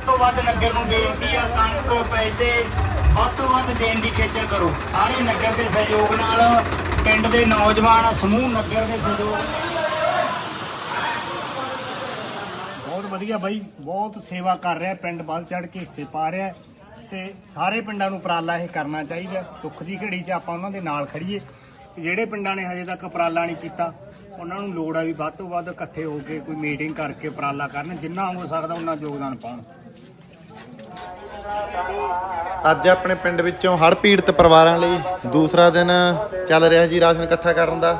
ਵੱਧ ਤੋਂ ਵੱਧ ਨਗਰ ਨੂੰ ਬੇਨਤੀ ਆ, ਕਣਕ, ਪੈਸੇ ਵੱਧ ਤੋਂ ਵੱਧ ਦੇਣ ਦੀ ਖੇਚਲ ਕਰੋ। ਸਾਰੇ ਨਗਰ ਦੇ ਸਹਿਯੋਗ ਨਾਲ ਪਿੰਡ ਦੇ ਨੌਜਵਾਨ, ਸਮੂਹ ਨਗਰ ਦੇ ਸਹਿਯੋਗ ਬਹੁਤ ਵਧੀਆ ਬਾਈ, ਬਹੁਤ ਸੇਵਾ ਕਰ ਰਿਹਾ, ਪਿੰਡ ਵੱਲ ਚੜ ਕੇ ਹਿੱਸੇ ਪਾ ਰਿਹਾ ਤੇ ਸਾਰੇ ਪਿੰਡਾਂ ਨੂੰ ਉਪਰਾਲਾ ਇਹ ਕਰਨਾ ਚਾਹੀਦਾ ਦੁੱਖ ਦੀ ਘੜੀ 'ਚ ਆਪਾਂ ਉਹਨਾਂ ਦੇ ਨਾਲ ਖੜੀਏ ਜਿਹੜੇ ਪਿੰਡਾਂ ਨੇ ਹਜੇ ਤੱਕ ਉਪਰਾਲਾ ਨਹੀਂ ਕੀਤਾ, ਉਹਨਾਂ ਨੂੰ ਲੋੜ ਆ ਵੀ ਵੱਧ ਤੋਂ ਵੱਧ ਇਕੱਠੇ ਹੋ ਕੇ ਕੋਈ ਮੀਟਿੰਗ ਕਰਕੇ ਉਪਰਾਲਾ ਕਰਨ, ਜਿੰਨਾ ਹੋ ਸਕਦਾ ਉਹਨਾਂ ਯੋਗਦਾਨ ਪਾਉਣ। ਅੱਜ ਆਪਣੇ ਪਿੰਡ ਵਿੱਚੋਂ ਹੜ੍ਹ ਪੀੜਤ ਪਰਿਵਾਰਾਂ ਲਈ ਦੂਸਰਾ ਦਿਨ ਚੱਲ ਰਿਹਾ ਜੀ ਰਾਸ਼ਨ ਇਕੱਠਾ ਕਰਨ ਦਾ।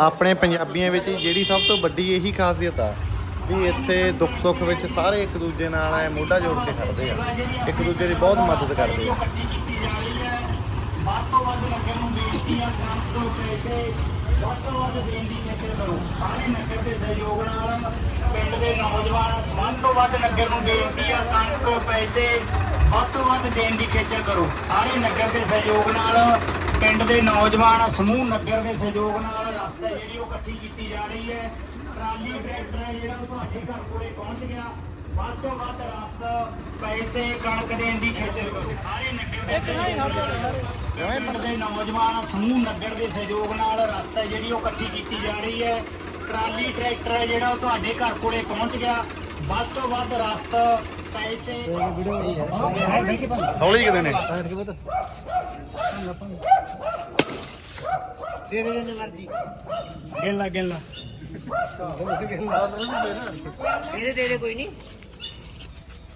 ਆਪਣੇ ਪੰਜਾਬੀਆਂ ਵਿੱਚ ਜਿਹੜੀ ਸਭ ਤੋਂ ਵੱਡੀ ਇਹੀ ਖਾਸੀਅਤ ਆ ਵੀ ਇੱਥੇ ਦੁੱਖ ਸੁੱਖ ਵਿੱਚ ਸਾਰੇ ਇੱਕ ਦੂਜੇ ਨਾਲ ਐ ਮੋਢਾ ਜੋੜ ਕੇ ਖੜਦੇ ਆ। ਇੱਕ ਦੂਜੇ ਦੀ ਬਹੁਤ ਮਦਦ ਕਰਦੇ ਆ। ਵੱਧ ਤੋਂ ਵੱਧ ਨਗਰ ਨੂੰ ਬੇਨਤੀ ਆ ਕਣਕ ਤੋਂ ਪੈਸੇ, ਵੱਧ ਤੋਂ ਵੱਧ ਦੇਣ ਦੀ ਕਰੋ ਸਾਰੇ ਨਗਰ ਦੇ ਸਹਿਯੋਗ ਨਾਲ ਪਿੰਡ ਦੇ ਨੌਜਵਾਨ ਵੱਧ ਤੋਂ ਵੱਧ ਨਗਰ ਨੂੰ ਬੇਨਤੀ ਆ, ਕਣਕ, ਪੈਸੇ, ਵੱਧ ਤੋਂ ਵੱਧ ਦੇਣ ਦੀ ਖੇਚਲ ਕਰੋ। ਸਾਰੇ ਨਗਰ ਦੇ ਸਹਿਯੋਗ ਨਾਲ, ਪਿੰਡ ਦੇ ਨੌਜਵਾਨ ਸਮੂਹ ਨਗਰ ਦੇ ਸਹਿਯੋਗ ਨਾਲ ਰਸਤੇ ਜਿਹੜੀ ਉਹ ਇਕੱਠੀ ਕੀਤੀ ਜਾ ਰਹੀ ਹੈ। ਟਰਾਲੀ, ਟਰੈਕਟਰ ਹੈ ਜਿਹੜਾ ਤੁਹਾਡੇ ਘਰ ਕੋਲੇ ਪਹੁੰਚ ਗਿਆ। ਵੱਧ ਤੋਂ ਵੱਧ ਰਸਤਾ ਪੈਸੇ ਕਣਕ ਦੇਣ ਦੀ ਖੇਚਲ ਕਰੋ। ਸਾਰੇ ਨਗਰ ਦੇ ਸਹਿਯੋਗ ਪਿੰਡ ਦੇ ਨੌਜਵਾਨ ਸਮੂਹ ਨਗਰ ਦੇ ਸਹਿਯੋਗ ਨਾਲ ਰਸਤਾ ਜਿਹੜੀ ਉਹ ਇਕੱਠੀ ਕੀਤੀ ਜਾ ਰਹੀ ਹੈ। ਟਰਾਲੀ ਟਰੈਕਟਰ ਹੈ ਜਿਹੜਾ ਉਹ ਤੁਹਾਡੇ ਘਰ ਕੋਲੇ ਪਹੁੰਚ ਗਿਆ। ਵੱਧ ਤੋਂ ਵੱਧ ਰਸਤਾ ਪੈਸੇ ਹੌਲੀ ਕਿਤੇ ਨੇ। ਗਿਣ ਲਾ ਗਿਣ ਲਾ। ਇਹਦੇ ਦੇ ਦੇ ਕੋਈ ਨਹੀਂ।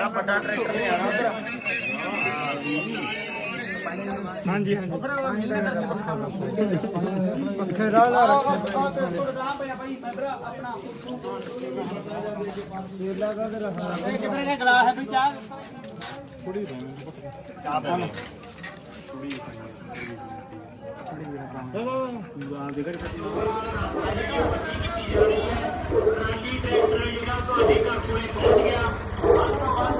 ਹਾਏ ਤੇ ਡਿੱਕੀ ਜਾਂਦੀ ਹਾਂਜੀ ਹਾਂਜੀ ਪੱਖੇ ਰਾਹ ਲਾ ਰੱਖੇ ਕਿਤਨੇ ਦਾ ਗਲਾਸ ਹੈ ਵੀ ਚਾਹ ਥੋੜੀ ਚਾਹ ਪਾ ਲਓ ਗਾਲ ਦੇ ਕਰ ਟਰਾਲੀ ਟਰੈਕਟਰ ਹੈ ਜਿਹੜਾ ਉਹ ਤੁਹਾਡੇ ਘਰ ਕੋਲੇ ਪਹੁੰਚ ਗਿਆ ਵੱਧ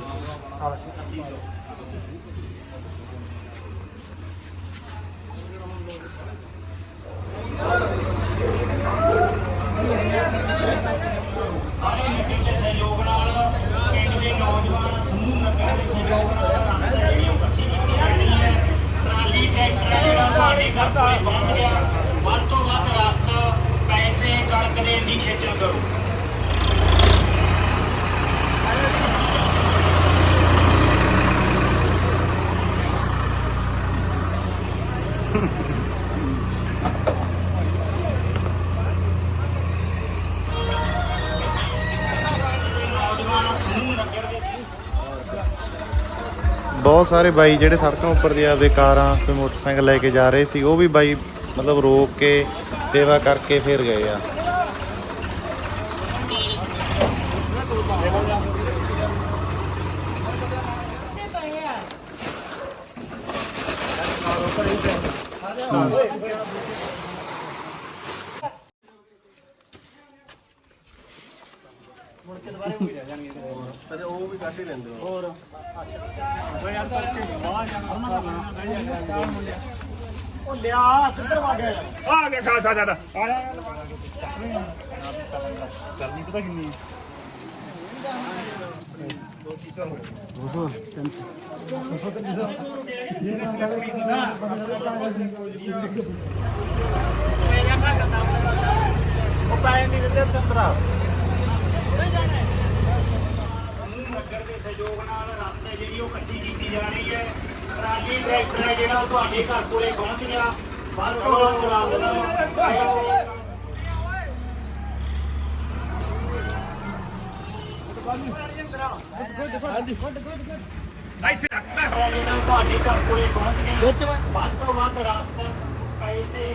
ਤੋਂ ਵੱਧ ਰਸਤਾ ਪੈਸੇ ਕਣਕ ਦੇਣ ਦੀ ਖੇਚਲ ਕਰੋ ਸਾਰੇ ਨਗਰ ਦੇ ਸਹਿਯੋਗ ਨਾਲ ਪਿੰਡ ਦੇ ਨੌਜਵਾਨ ਸਮੂਹ ਨਗਰ ਦੇ ਸਹਿਯੋਗ ਨਾਲ ਰਸਤਾ ਜਿਹੜੀ ਉਹ ਇਕੱਠੀ ਕੀਤੀ ਜਾਣੀ ਹੈ ਟਰਾਲੀ ਟਰੈਕਟਰ ਹੈ ਜਿਹੜਾ ਤੁਹਾਡੇ ਘਰ ਕੋਲੇ ਪਹੁੰਚ ਗਿਆ ਵੱਧ ਤੋਂ ਵੱਧ ਰਸਤਾ ਪੈਸੇ ਕਣਕ ਖੇਚਲ ਕਰੋ। ਬਹੁਤ ਸਾਰੇ ਬਾਈ ਜਿਹੜੇ ਸੜਕਾਂ ਉੱਪਰ ਦੀ ਆਪਦੇ ਕਾਰਾਂ ਤੇ ਮੋਟਰਸਾਈਕਲ ਲੈ ਕੇ ਜਾ ਰਹੇ ਸੀ, ਉਹ ਵੀ ਬਾਈ ਮਤਲਬ ਰੋਕ ਕੇ ਸੇਵਾ ਕਰਕੇ ਫਿਰ ਗਏ ਆ ਮੁੜ ਕੇ ਦੁਬਾਰੇ ਹੋ ਜਾਣਗੇ ਅਰੇ ਉਹ ਵੀ ਕੱਢ ਹੀ ਲੈਂਦੇ ਹੋ ਹੋਰ। ਓ ਯਾਰ ਕਰਕੇ ਬਾਹਰ ਜਾਣਾ ਉਹ ਲਿਆ ਕਿੱਧਰ ਵਾ ਗਿਆ? ਆ ਗਿਆ ਖਾ ਖਾ ਜਾ ਆ ਜਾ। ਕਰਨੀ ਪਤਾ ਕਿੰਨੀ ਉਹ ਪੈਸੇ ਨਹੀਂ ਦਿੰਦੇ ਤੰਤਰਾ ਨਗਰ ਦੇ ਸਹਿਯੋਗ ਨਾਲ ਰਸਤੇ ਜਿਹੜੀ ਉਹ ਕੱਟੀ ਕੀਤੀ ਜਾ ਰਹੀ ਹੈ। ਟਰਾਲੀ ਟਰੈਕਟਰ ਹੈ ਜਿਹੜਾ ਤੁਹਾਡੇ ਘਰ ਕੋਲੇ ਪਹੁੰਚ ਗਿਆ। ਵੱਧ ਤੋਂ ਵੱਧ ਰਸਤਾ। ਇੱਥੇ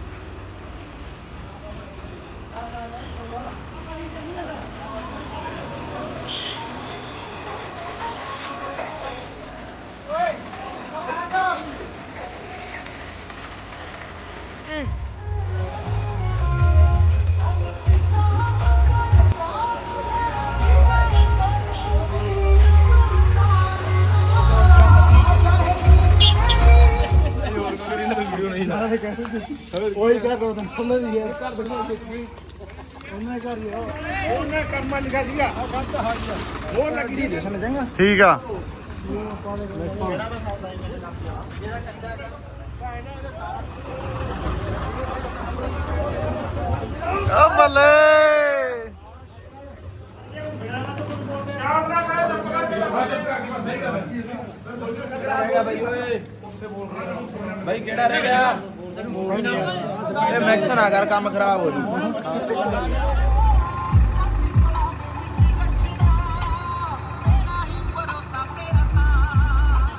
ਕੋਈ ਕਰ ਰੋ ਤਾਂ ਉਹਨਾਂ ਦੀ ਯਾਰ ਘਰ ਬਣਾ ਕੇ ਉਹਨਾਂ ਘਰ ਹੀ ਆ ਉਹਨੇ ਕਰਮਾ ਲਿਖਾ ਸੀਗਾ ਹੋਰ ਲੱਗੀ ਦੇਖਣ ਚੰਗਾ ਠੀਕ ਆ ਆ ਬੱਲੇ ਬਾਈ ਕਿਹੜਾ ਰਹਿ ਗਿਆ ਇਹ ਮਿਕਸ ਨਾ ਕਰ, ਕੰਮ ਖਰਾਬ ਹੋ ਜੂ।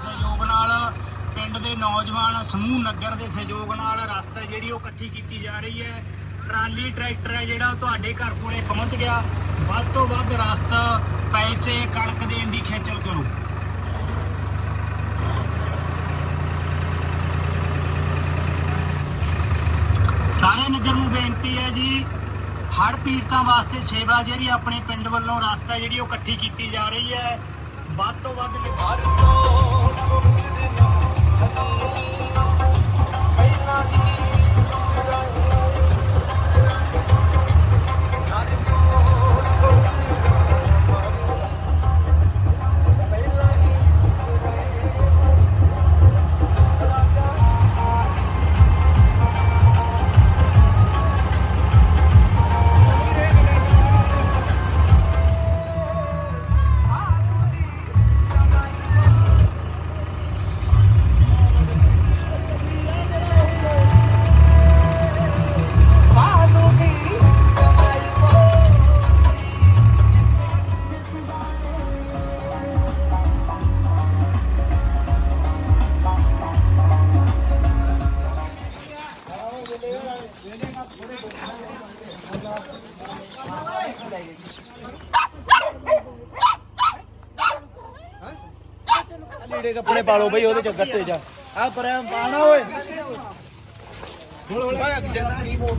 ਸਹਿਯੋਗ ਨਾਲ ਪਿੰਡ ਦੇ ਨੌਜਵਾਨ ਸਮੂਹ ਨਗਰ ਦੇ ਸਹਿਯੋਗ ਨਾਲ ਰਸਤਾ ਜਿਹੜੀ ਉਹ ਇਕੱਠੀ ਕੀਤੀ ਜਾ ਰਹੀ ਹੈ। ਟਰਾਲੀ ਟਰੈਕਟਰ ਹੈ ਜਿਹੜਾ ਤੁਹਾਡੇ ਘਰ ਕੋਲੇ ਪਹੁੰਚ ਗਿਆ। ਵੱਧ ਤੋਂ ਵੱਧ ਰਸਤਾ ਪੈਸੇ ਕਣਕ ਦੇਣ ਦੀ ਖੇਚਲ ਕਰੋ। ਸਾਰੇ ਨਗਰ ਨੂੰ ਬੇਨਤੀ ਹੈ ਜੀ ਹੜ ਪੀੜਤਾਂ ਵਾਸਤੇ ਸੇਵਾ ਜਿਹੜੀ ਆਪਣੇ ਪਿੰਡ ਵੱਲੋਂ ਰਸਤਾ ਜਿਹੜੀ ਉਹ ਇਕੱਠੀ ਕੀਤੀ ਜਾ ਰਹੀ ਹੈ। ਵੱਧ ਤੋਂ ਵੱਧ ਲੀੜੇ ਕੱਪੜੇ ਪਾ ਲਓ ਬਈ, ਉਹਦੇ ਚ ਗੱਤੇ ਜਾ। ਆ ਪਰ ਪਾਣਾ ਓਏ। ਹੁਣ ਹੁਣ ਜਿੰਦਾ ਨਹੀਂ, ਮੋੜ।